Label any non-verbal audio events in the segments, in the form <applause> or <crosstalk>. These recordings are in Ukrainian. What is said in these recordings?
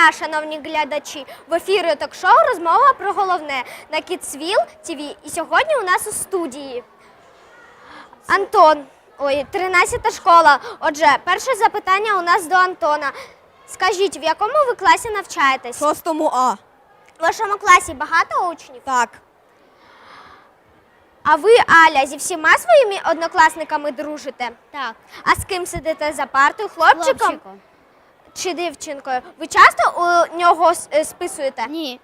дня, шановні глядачі. В ефірі ток-шоу розмова про головне на Кіцвіл ТВ. І сьогодні у нас у студії Антон. Ой, 13 школа. Отже, перше запитання у нас до Антона. Скажіть, в якому ви класі навчаєтесь? Шостому А. В вашому класі багато учнів? Так. А ви, Аля, зі всіма своїми однокласниками дружите? Так, А з ким сидите за партою? Хлопчиком хлопчиком. Чи дівчинкою? Ви часто у нього е, списуєте? Ні.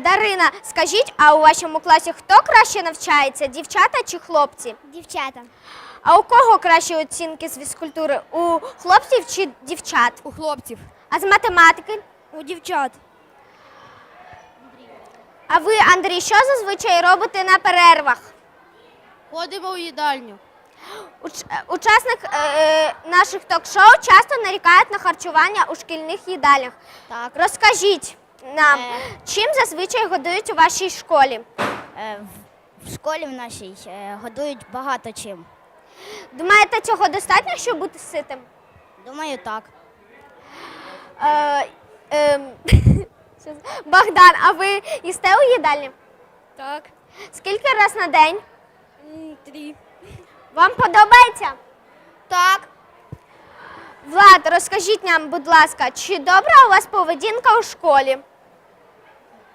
Дарина, скажіть, а у вашому класі хто краще навчається? Дівчата чи хлопці? Дівчата. А у кого кращі оцінки з фізкультури? У хлопців чи дівчат? У хлопців. А з математики? У дівчат. А ви, Андрій, що зазвичай робите на перервах? Ходимо у їдальню. Уч- е, Учасник е, наших ток-шоу часто нарікають на харчування у шкільних їдальнях. Так. Розкажіть нам, Е. чим зазвичай годують у вашій школі? Е, в, в школі в нашій е, годують багато чим. Думаєте, цього достатньо, щоб бути ситим? Думаю, так. Е, ем, <laughs> Богдан, а ви їсте у їдальні? Так. Скільки раз на день? Три. Вам подобається? Так. Влад, розкажіть нам, будь ласка, чи добра у вас поведінка у школі?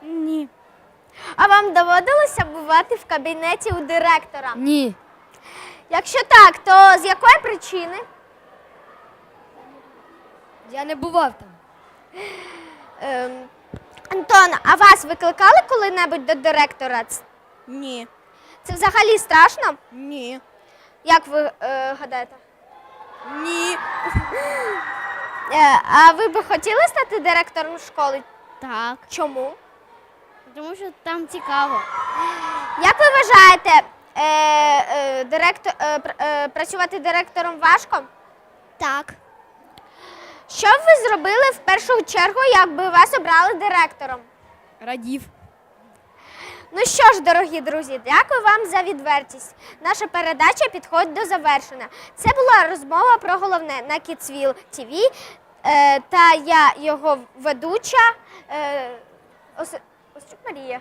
Ні. А вам доводилося бувати в кабінеті у директора? Ні. Якщо так, то з якої причини? Я не бував там. Ем, Антон, а вас викликали коли-небудь до директора? Ц- Ні. Це взагалі страшно? Ні. Як ви е, гадаєте? Ні. Е, а ви би хотіли стати директором школи? Так. Чому? Тому що там цікаво. Як ви вважаєте, е, е, директор, е, пр- е, працювати директором важко? Так. Що б ви зробили в першу чергу, якби вас обрали директором? Радів. Ну що ж, дорогі друзі, дякую вам за відвертість. Наша передача підходить до завершення. Це була розмова про головне на Кіцвіл ТВ. Е, та я його ведуча е, Ос- Осчук Марія.